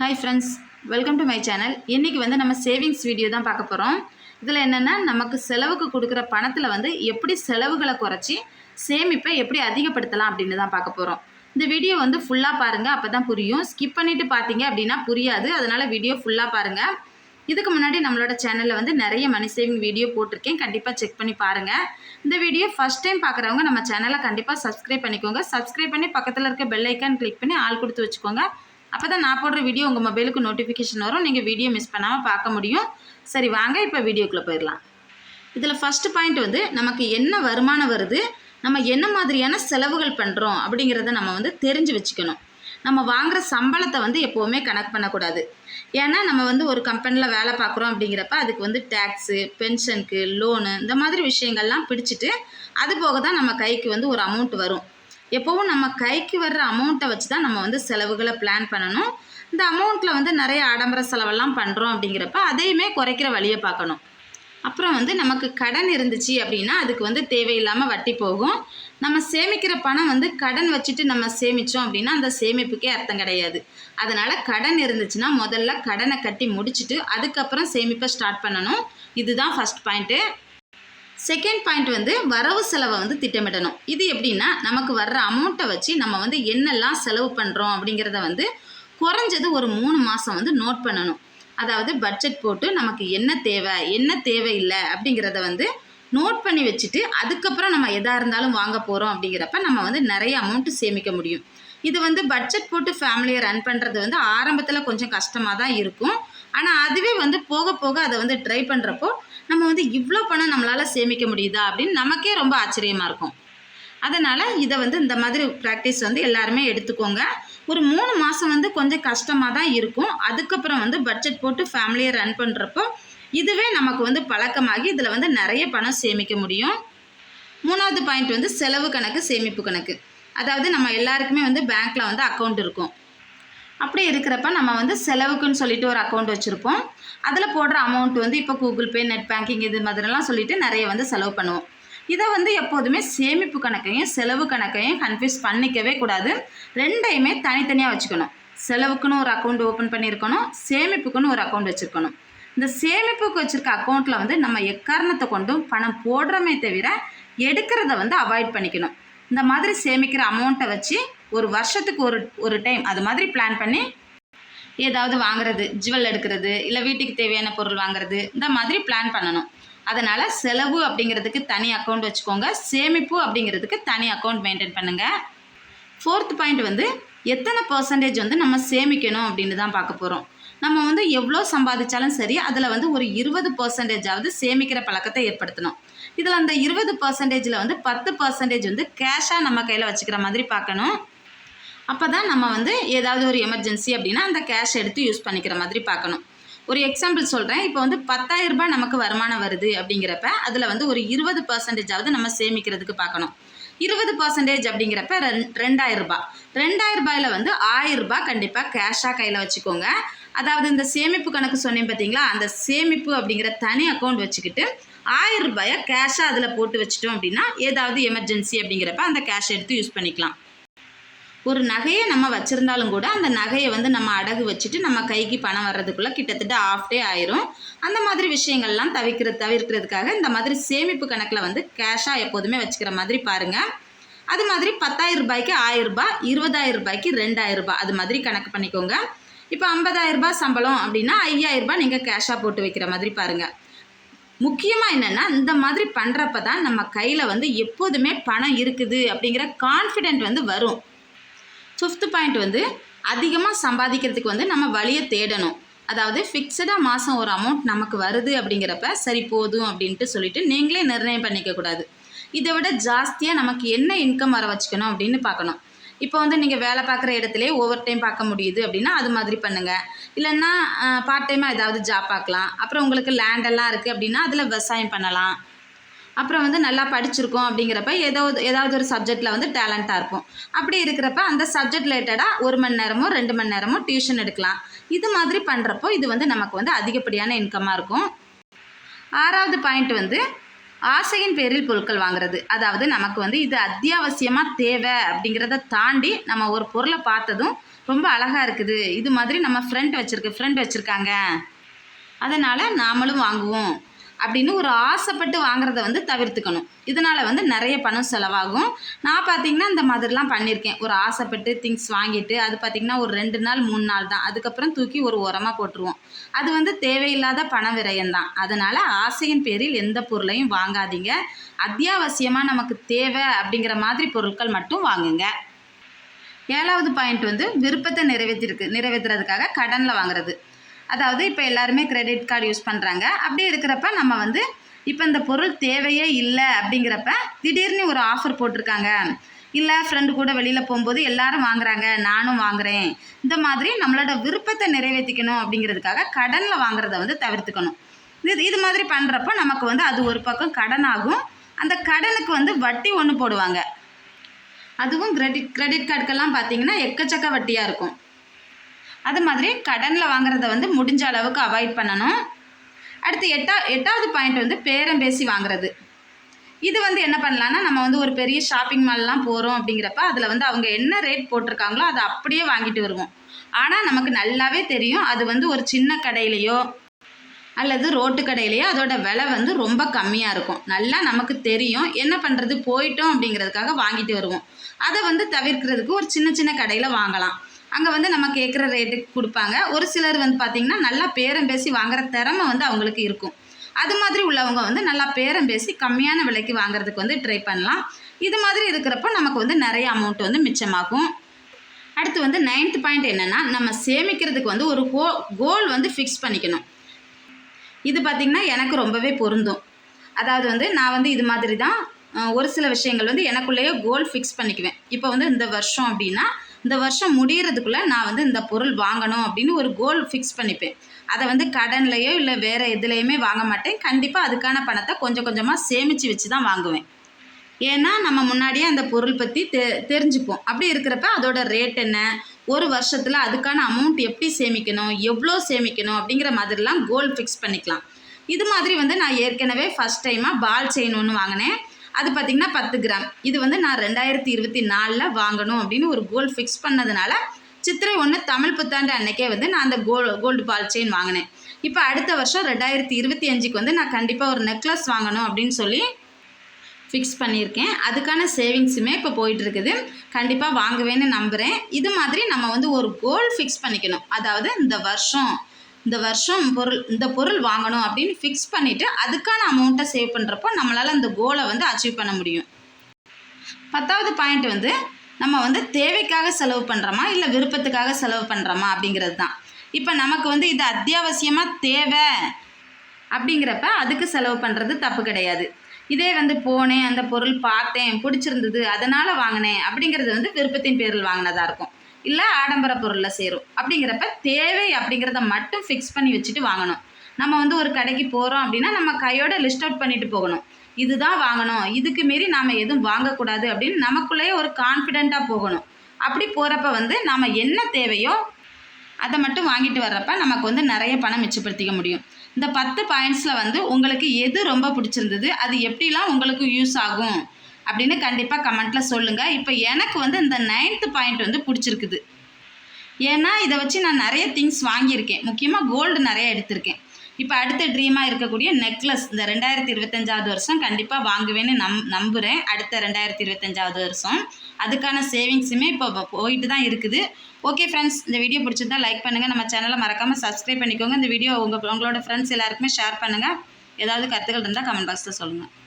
Hi friends welcome to my channel இன்றைக்கி வந்து நம்ம சேவிங்ஸ் வீடியோ தான் பார்க்க போகிறோம் இதில் என்னென்னா நமக்கு செலவுக்கு கொடுக்குற பணத்தில் வந்து எப்படி செலவுகளை குறைச்சி சேமிப்பை எப்படி அதிகப்படுத்தலாம் அப்படின்னு தான் பார்க்க போகிறோம் இந்த வீடியோ வந்து ஃபுல்லாக பாருங்கள் அப்போ தான் புரியும். ஸ்கிப் பண்ணிவிட்டு பார்த்தீங்க அப்படின்னா புரியாது. அதனால் வீடியோ ஃபுல்லாக பாருங்கள் இதுக்கு முன்னாடி நம்மளோட சேனலில் வந்து நிறைய மணி சேவிங் வீடியோ போட்டிருக்கேன். கண்டிப்பாக செக் பண்ணி பாருங்கள் இந்த வீடியோ ஃபஸ்ட் டைம் பார்க்குறவங்க நம்ம சேனலை கண்டிப்பாக சப்ஸ்கிரைப் பண்ணிக்கோங்க. சப்ஸ்கிரைப் பண்ணி பக்கத்தில் இருக்க பெல் ஐக்கான் கிளிக் பண்ணி ஆள் கொடுத்து வச்சுக்கோங்க. அப்போ தான் நான் போடுற வீடியோ உங்கள் மொபைலுக்கு நோட்டிஃபிகேஷன் வரும். நீங்கள் வீடியோ மிஸ் பண்ணாமல் பார்க்க முடியும். சரி வாங்க இப்போ வீடியோக்குள்ளே போயிடலாம். இதில் ஃபஸ்ட்டு பாயிண்ட் வந்து நமக்கு என்ன வருமானம் வருது நம்ம என்ன மாதிரியான செலவுகள் பண்ணுறோம் அப்படிங்கிறத நம்ம வந்து தெரிஞ்சு வச்சுக்கணும். நம்ம வாங்குகிற சம்பளத்தை வந்து எப்போவுமே கணக்கு பண்ணக்கூடாது. ஏன்னா நம்ம வந்து ஒரு கம்பெனியில் வேலை பார்க்குறோம் அப்படிங்கிறப்ப அதுக்கு வந்து டேக்ஸு பென்ஷனுக்கு லோனு இந்த மாதிரி விஷயங்கள்லாம் பிடிச்சிட்டு அது போக தான் நம்ம கைக்கு வந்து ஒரு அமௌண்ட் வரும். எப்போவும் நம்ம கைக்கு வர்ற அமௌண்ட்டை வச்சு தான் நம்ம வந்து செலவுகளை பிளான் பண்ணணும். இந்த அமௌண்ட்டில் வந்து நிறைய ஆடம்பர செலவெல்லாம் பண்ணுறோம் அப்படிங்கிறப்ப அதையுமே குறைக்கிற வழியை பார்க்கணும். அப்புறம் வந்து நமக்கு கடன் இருந்துச்சு அப்படின்னா அதுக்கு வந்து தேவையில்லாமல் வட்டி போகும். நம்ம சேமிக்கிற பணம் வந்து கடன் வச்சுட்டு நம்ம சேமித்தோம் அப்படின்னா அந்த சேமிப்புக்கே அர்த்தம் கிடையாது. அதனால் கடன் இருந்துச்சுன்னா முதல்ல கடனை கட்டி முடிச்சுட்டு அதுக்கப்புறம் சேமிப்பை ஸ்டார்ட் பண்ணணும். இதுதான் ஃபஸ்ட் பாயிண்ட்டு செகண்ட் பாயிண்ட் வந்து வரவு செலவை வந்து திட்டமிடணும். இது எப்படின்னா நமக்கு வர்ற அமௌண்ட்டை வச்சு நம்ம வந்து என்னெல்லாம் செலவு பண்ணுறோம் அப்படிங்கிறத வந்து குறைஞ்சது ஒரு மூணு மாதம் வந்து நோட் பண்ணணும். அதாவது பட்ஜெட் போட்டு நமக்கு என்ன தேவை என்ன தேவையில்லை அப்படிங்கிறத வந்து நோட் பண்ணி வச்சுட்டு அதுக்கப்புறம் நம்ம எதாக இருந்தாலும் வாங்க போகிறோம் அப்படிங்கிறப்ப நம்ம வந்து நிறைய அமௌண்ட்டு சேமிக்க முடியும். இது வந்து பட்ஜெட் போட்டு ஃபேமிலியை ரன் பண்ணுறது வந்து ஆரம்பத்தில் கொஞ்சம் கஷ்டமாக தான் இருக்கும். ஆனால் அதுவே வந்து போக போக அதை வந்து ட்ரை பண்ணுறப்போ நம்ம வந்து இவ்வளோ பணம் நம்மளால் சேமிக்க முடியுதா அப்படின்னு நமக்கே ரொம்ப ஆச்சரியமாக இருக்கும். அதனால் இதை வந்து இந்த மாதிரி ப்ராக்டிஸ் வந்து எல்லாருமே எடுத்துக்கோங்க. ஒரு மூணு மாதம் வந்து கொஞ்சம் கஷ்டமாக தான் இருக்கும். அதுக்கப்புறம் வந்து பட்ஜெட் போட்டு ஃபேமிலியை ரன் பண்ணுறப்போ இதுவே நமக்கு வந்து பழக்கமாகி இதில் வந்து நிறைய பணம் சேமிக்க முடியும். மூணாவது பாயிண்ட் வந்து செலவு கணக்கு சேமிப்பு கணக்கு. அதாவது நம்ம எல்லாருக்குமே வந்து பேங்க்கில் வந்து அக்கௌண்ட் இருக்கும். அப்படி இருக்கிறப்ப நம்ம வந்து செலவுக்குன்னு சொல்லிட்டு ஒரு அக்கௌண்ட் வச்சுருப்போம். அதில் போடுற அமௌண்ட் வந்து இப்போ கூகுள் பே நெட் பேங்கிங் இது மாதிரிலாம் சொல்லிட்டு நிறைய வந்து செலவு பண்ணுவோம். இதை வந்து எப்போதுமே சேமிப்பு கணக்கையும் செலவு கணக்கையும் கன்ஃபியூஸ் பண்ணிக்கவே கூடாது. ரெண்டையுமே தனித்தனியாக வச்சுக்கணும். செலவுக்குன்னு ஒரு அக்கௌண்ட் ஓப்பன் பண்ணியிருக்கணும் சேமிப்புக்குன்னு ஒரு அக்கௌண்ட் வச்சுருக்கணும். இந்த சேமிப்புக்கு வச்சுருக்க அக்கௌண்ட்டில் வந்து நம்ம எக்காரணத்தை கொண்டும் பணம் போடுறோமே தவிர எடுக்கிறத வந்து அவாய்ட் பண்ணிக்கணும். இந்த மாதிரி சேமிக்கிற அமௌண்ட்டை வச்சு ஒரு வருஷத்துக்கு ஒரு ஒரு டைம் அது மாதிரி பிளான் பண்ணி ஏதாவது வாங்குறது ஜுவல் எடுக்கிறது இல்லை வீட்டுக்கு தேவையான பொருள் வாங்குறது இந்த மாதிரி பிளான் பண்ணணும். அதனால் செலவு அப்படிங்கிறதுக்கு தனி அக்கௌண்ட் வச்சுக்கோங்க. சேமிப்பு அப்படிங்கிறதுக்கு தனி அக்கௌண்ட் மெயின்டைன் பண்ணுங்கள் ஃபோர்த் பாயிண்ட் வந்து எத்தனை பர்சன்டேஜ் வந்து நம்ம சேமிக்கணும் அப்படின்னு தான் பார்க்க போகிறோம் நம்ம வந்து எவ்வளோ சம்பாதிச்சாலும் சரி அதில் வந்து ஒரு இருபது பர்சன்டேஜாவது சேமிக்கிற பழக்கத்தை ஏற்படுத்தணும். இதில் அந்த இருபது பர்சன்டேஜில் வந்து பத்து பர்சன்டேஜ் வந்து கேஷாக நம்ம கையில் வச்சுக்கிற மாதிரி பார்க்கணும். அப்போ தான் நம்ம வந்து ஏதாவது ஒரு எமர்ஜென்சி அப்படின்னா அந்த கேஷ் எடுத்து யூஸ் பண்ணிக்கிற மாதிரி பார்க்கணும். ஒரு எக்ஸாம்பிள் சொல்கிறேன் இப்போ வந்து பத்தாயிரம் ரூபாய் நமக்கு வருமானம் வருது அப்படிங்கிறப்ப அதில் வந்து ஒரு இருபது பர்சன்டேஜாவது நம்ம சேமிக்கிறதுக்கு பார்க்கணும். இருபது பர்சன்டேஜ் அப்படிங்கிறப்ப ரெண் ரெண்டாயிரம் ரூபாய். ரெண்டாயிரம் ரூபாயில் வந்து ஆயிரம் ரூபாய் கண்டிப்பாக கேஷாக கையில் வச்சுக்கோங்க. அதாவது இந்த சேமிப்பு கணக்கு சொன்னேன் பார்த்தீங்களா அந்த சேமிப்பு அப்படிங்கிற தனி அக்கௌண்ட் வச்சுக்கிட்டு ஆயிரம் ரூபாயை கேஷாக அதில் போட்டு வச்சிட்டோம் அப்படின்னா ஏதாவது எமர்ஜென்சி அப்படிங்கிறப்ப அந்த கேஷ் எடுத்து யூஸ் பண்ணிக்கலாம். ஒரு நகையை நம்ம வச்சுருந்தாலும் கூட அந்த நகையை வந்து நம்ம அடகு வச்சுட்டு நம்ம கைக்கு பணம் வர்றதுக்குள்ளே கிட்டத்தட்ட ஆஃப் டே ஆயிரும். அந்த மாதிரி விஷயங்கள்லாம் தவிர்க்கிற தவிர்க்கிறதுக்காக இந்த மாதிரி சேமிப்பு கணக்கில் வந்து கேஷாக எப்போதுமே வச்சுக்கிற மாதிரி பாருங்கள் அது மாதிரி பத்தாயிரம் ரூபாய்க்கு ஆயிரம் ரூபாய் இருபதாயிரம் ரூபாய்க்கு ரெண்டாயிரம் ரூபாய் அது மாதிரி கணக்கு பண்ணிக்கோங்க. இப்போ ஐம்பதாயிரம் ரூபாய் சம்பளம் அப்படின்னா ஐயாயிரம் ரூபாய் நீங்கள் கேஷாக போட்டு வைக்கிற மாதிரி பாருங்கள் முக்கியமாக என்னென்னா இந்த மாதிரி பண்ணுறப்ப தான் நம்ம கையில் வந்து எப்போதுமே பணம் இருக்குது அப்படிங்கிற கான்ஃபிடென்ட் வந்து வரும். ஃபிஃப்த்து பாயிண்ட் வந்து அதிகமாக சம்பாதிக்கிறதுக்கு வந்து நம்ம வழியை தேடணும். அதாவது ஃபிக்ஸடாக மாதம் ஒரு அமௌண்ட் நமக்கு வருது அப்படிங்கிறப்ப சரி போதும் அப்படின்ட்டு சொல்லிட்டு நீங்களே நிர்ணயம் பண்ணிக்க கூடாது. இதை விட ஜாஸ்தியாக நமக்கு என்ன இன்கம் வர வச்சுக்கணும் அப்படின்னு பார்க்கணும். இப்போ வந்து நீங்கள் வேலை பார்க்குற இடத்துலையே ஓவர் டைம் பார்க்க முடியுது அப்படின்னா அது மாதிரி பண்ணுங்கள் இல்லைன்னா பார்ட் டைமாக ஏதாவது ஜாப் பார்க்கலாம். அப்புறம் உங்களுக்கு லேண்டெல்லாம் இருக்குது அப்படின்னா அதில் விவசாயம் பண்ணலாம். அப்புறம் வந்து நல்லா படிச்சிருக்கோம் அப்படிங்கிறப்ப ஏதோ ஏதாவது ஒரு சப்ஜெக்டில் வந்து டேலண்ட்டாக இருக்கும் அப்படி இருக்கிறப்ப அந்த சப்ஜெக்ட் ரிலேட்டடாக ஒரு மணி நேரமோ ரெண்டு மணி நேரமோ டியூஷன் எடுக்கலாம். இது மாதிரி பண்ணுறப்போ இது வந்து நமக்கு வந்து அதிகப்படியான இன்கமாக இருக்கும். ஆறாவது பாயிண்ட் வந்து ஆசையின் பேரில் பொருட்கள் வாங்குறது. அதாவது நமக்கு வந்து இது அத்தியாவசியமாக தேவை அப்படிங்கிறத தாண்டி நம்ம ஒரு பொருளை பார்த்ததும் ரொம்ப அழகாக இருக்குது. இது மாதிரி நம்ம ஃப்ரெண்ட் வச்சுருக்கு ஃப்ரெண்ட் வச்சுருக்காங்க. அதனால் நாமளும் வாங்குவோம். அப்படின்னு ஒரு ஆசைப்பட்டு வாங்குறத வந்து தவிர்த்துக்கணும். இதனால் வந்து நிறைய பணம் செலவாகும். நான் பார்த்தீங்கன்னா இந்த மாதிரிலாம் பண்ணியிருக்கேன் ஒரு ஆசைப்பட்டு திங்ஸ் வாங்கிட்டு அது பார்த்திங்கன்னா ஒரு ரெண்டு நாள் மூணு நாள் தான். அதுக்கப்புறம் தூக்கி ஒரு உரமாக போட்டுருவோம். அது வந்து தேவையில்லாத பண விரயம் தான். அதனால் ஆசையின் பேரில் எந்த பொருளையும் வாங்காதீங்க. அத்தியாவசியமாக நமக்கு தேவை அப்படிங்கிற மாதிரி பொருட்கள் மட்டும் வாங்குங்க. ஏழாவது பாயிண்ட் வந்து விருப்பத்தை நிறைவேற்றிருக்கு நிறைவேற்றுறதுக்காக கடனில் வாங்குறது. அதாவது இப்போ எல்லாருமே கிரெடிட் கார்டு யூஸ் பண்ணுறாங்க அப்படி இருக்கிறப்ப நம்ம வந்து இப்போ இந்த பொருள் தேவையே இல்லை அப்படிங்கிறப்ப திடீர்னு ஒரு ஆஃபர் போட்டிருக்காங்க. இல்லை ஃப்ரெண்டு கூட வெளியில் போகும்போது எல்லாரும் வாங்குறாங்க நானும் வாங்குறேன். இந்த மாதிரி நம்மளோட விருப்பத்தை நிறைவேற்றிக்கணும் அப்படிங்கிறதுக்காக கடனில் வாங்குறத வந்து தவிர்த்துக்கணும். இது இது மாதிரி பண்ணுறப்போ நமக்கு வந்து அது ஒரு பக்கம் கடன் ஆகும் அந்த கடனுக்கு வந்து வட்டி ஒன்று போடுவாங்க. அதுவும் கிரெடிட் கிரெடிட் கார்டுக்கெல்லாம் பார்த்தீங்கன்னா எக்கச்சக்க வட்டியாக இருக்கும். அது மாதிரி கடனில் வாங்குறத வந்து முடிஞ்ச அளவுக்கு அவாய்ட் பண்ணணும். அடுத்து எட்டா எட்டாவது பாயிண்ட் வந்து பேரம் பேசி வாங்குறது. இது வந்து என்ன பண்ணலான்னா நம்ம வந்து ஒரு பெரிய ஷாப்பிங் மால்லாம் போகிறோம் அப்படிங்கிறப்ப அதில் வந்து அவங்க என்ன ரேட் போட்டிருக்காங்களோ அதை அப்படியே வாங்கிட்டு வருவோம். ஆனால் நமக்கு நல்லாவே தெரியும் அது வந்து ஒரு சின்ன கடையிலையோ அல்லது ரோட்டு கடையிலையோ அதோட விலை வந்து ரொம்ப கம்மியாக இருக்கும். நல்லா நமக்கு தெரியும் என்ன பண்ணுறது போயிட்டோம் அப்படிங்கிறதுக்காக வாங்கிட்டு வருவோம். அதை வந்து தவிர்க்கிறதுக்கு ஒரு சின்ன சின்ன கடையில் வாங்கலாம். அங்கே வந்து நம்ம கேட்குற ரேட்டுக்கு கொடுப்பாங்க. ஒரு சிலர் வந்து பார்த்திங்கன்னா நல்லா பேரம் பேசி வாங்குற திறமை வந்து அவங்களுக்கு இருக்கும். அது மாதிரி உள்ளவங்க வந்து நல்லா பேரம் பேசி கம்மியான விலைக்கு வாங்குறதுக்கு வந்து ட்ரை பண்ணலாம். இது மாதிரி இருக்கிறப்போ நமக்கு வந்து நிறைய அமௌண்ட் வந்து மிச்சமாகும். அடுத்து வந்து நைன்த் பாயிண்ட் என்னென்னா நம்ம சேமிக்கிறதுக்கு வந்து ஒரு கோ கோல் வந்து ஃபிக்ஸ் பண்ணிக்கணும். இது பார்த்திங்கன்னா எனக்கு ரொம்பவே பொருந்தும். அதாவது வந்து நான் வந்து இது மாதிரி தான் ஒரு சில விஷயங்கள் வந்து எனக்குள்ளேயே கோல் ஃபிக்ஸ் பண்ணிக்குவேன். இப்போ வந்து இந்த வருஷம் அப்படின்னா இந்த வருஷம் முடியறதுக்குள்ளே நான் வந்து இந்த பொருள் வாங்கணும் அப்படின்னு ஒரு கோல் ஃபிக்ஸ் பண்ணிப்பேன். அதை வந்து கடன்லையோ இல்லை வேறு எதுலேயுமே வாங்க மாட்டேன். கண்டிப்பாக அதுக்கான பணத்தை கொஞ்சம் கொஞ்சமாக சேமித்து வச்சு தான் வாங்குவேன். ஏன்னா நம்ம முன்னாடியே அந்த பொருள் பற்றி தெ தெரிஞ்சுப்போம். அப்படி இருக்கிறப்ப அதோட ரேட் என்ன? ஒரு வருஷத்தில் அதுக்கான அமௌண்ட் எப்படி சேமிக்கணும்? எவ்வளோ சேமிக்கணும்? அப்படிங்கிற மாதிரிலாம் கோல் ஃபிக்ஸ் பண்ணிக்கலாம். இது மாதிரி வந்து நான் ஏற்கனவே ஃபஸ்ட் டைமாக பால் செயின் ஒன்று வாங்கினேன். அது பார்த்திங்கன்னா பத்து கிராம். இது வந்து நான் ரெண்டாயிரத்தி இருபத்தி நாலில் வாங்கணும் அப்படின்னு ஒரு கோல் ஃபிக்ஸ் பண்ணதுனால சித்திரை ஒன்று தமிழ் புத்தாண்டு அன்னைக்கே வந்து நான் அந்த கோல் கோல்டு பால் செயின் வாங்கினேன். இப்போ அடுத்த வருஷம் ரெண்டாயிரத்தி இருபத்தி அஞ்சுக்கு வந்து நான் கண்டிப்பாக ஒரு நெக்லஸ் வாங்கணும் அப்படின்னு சொல்லி ஃபிக்ஸ் பண்ணியிருக்கேன். அதுக்கான சேவிங்ஸுமே இப்போ போயிட்டுருக்குது. கண்டிப்பாக வாங்குவேன்னு நம்புகிறேன் இது மாதிரி நம்ம வந்து ஒரு கோல் ஃபிக்ஸ் பண்ணிக்கணும். அதாவது இந்த வருஷம் இந்த வருஷம் பொருள் இந்த பொருள் வாங்கணும் அப்படின்னு ஃபிக்ஸ் பண்ணிவிட்டு அதுக்கான அமௌண்ட்டை சேவ் பண்ணுறப்போ நம்மளால் அந்த கோலை வந்து அச்சீவ் பண்ண முடியும். பத்தாவது பாயிண்ட் வந்து நம்ம வந்து தேவைக்காக செலவு பண்ணுறோமா இல்லை விருப்பத்துக்காக செலவு பண்ணுறோமா அப்படிங்கிறது தான். இப்போ நமக்கு வந்து இது அத்தியாவசியமாக தேவை அப்படிங்கிறப்ப அதுக்கு செலவு பண்ணுறது தப்பு கிடையாது. இதே வந்து போனேன் அந்த பொருள் பார்த்தேன் பிடிச்சிருந்தது அதனால் வாங்கினேன் அப்படிங்கிறது வந்து விருப்பத்தின் பேரில் வாங்கினதாக இருக்கும். இல்லை ஆடம்பர பொருளில் சேரும். அப்படிங்கிறப்ப தேவை அப்படிங்கிறத மட்டும் ஃபிக்ஸ் பண்ணி வச்சுட்டு வாங்கணும். நம்ம வந்து ஒரு கடைக்கு போகிறோம் அப்படின்னா நம்ம கையோட லிஸ்ட் அவுட் பண்ணிட்டு போகணும். இதுதான் வாங்கணும். இதுக்கு மீறி நாம் எதுவும் வாங்கக்கூடாது அப்படின்னு நமக்குள்ளேயே ஒரு கான்ஃபிடெண்ட்டாக போகணும். அப்படி போகிறப்ப வந்து நாம் என்ன தேவையோ அதை மட்டும் வாங்கிட்டு வர்றப்ப நமக்கு வந்து நிறைய பணம் மிச்சப்படுத்திக்க முடியும். இந்த பத்து பாயிண்ட்ஸில் வந்து உங்களுக்கு எது ரொம்ப பிடிச்சிருந்தது? அது எப்படிலாம் உங்களுக்கு யூஸ் ஆகும்? அப்படின்னு கண்டிப்பாக கமெண்ட்டில் சொல்லுங்கள் இப்போ எனக்கு வந்து இந்த நைன்த்து பாயிண்ட் வந்து பிடிச்சிருக்குது. ஏன்னா இதை வச்சு நான் நிறைய திங்ஸ் வாங்கியிருக்கேன். முக்கியமாக கோல்டு நிறைய எடுத்திருக்கேன். இப்போ அடுத்த ட்ரீமாக இருக்கக்கூடிய நெக்லஸ் இந்த ரெண்டாயிரத்தி இருபத்தஞ்சாவது வருஷம் கண்டிப்பாக வாங்குவேன்னு நம் நம்புகிறேன் அடுத்த ரெண்டாயிரத்தி இருபத்தஞ்சாவது வருஷம். அதுக்கான சேவிங்ஸுமே இப்போ போயிட்டு தான் இருக்குது. ஓகே ஃப்ரெண்ட்ஸ் இந்த வீடியோ பிடிச்சிருந்தா லைக் பண்ணுங்கள் நம்ம சேனலை மறக்காமல் சப்ஸ்கிரைப் பண்ணிக்கோங்க. இந்த வீடியோ உங்கள் உங்களோட ஃப்ரெண்ட்ஸ் எல்லாருக்குமே ஷேர் பண்ணுங்கள் ஏதாவது கருத்துக்கள் இருந்தால் கமெண்ட் பாக்ஸில் சொல்லுங்கள்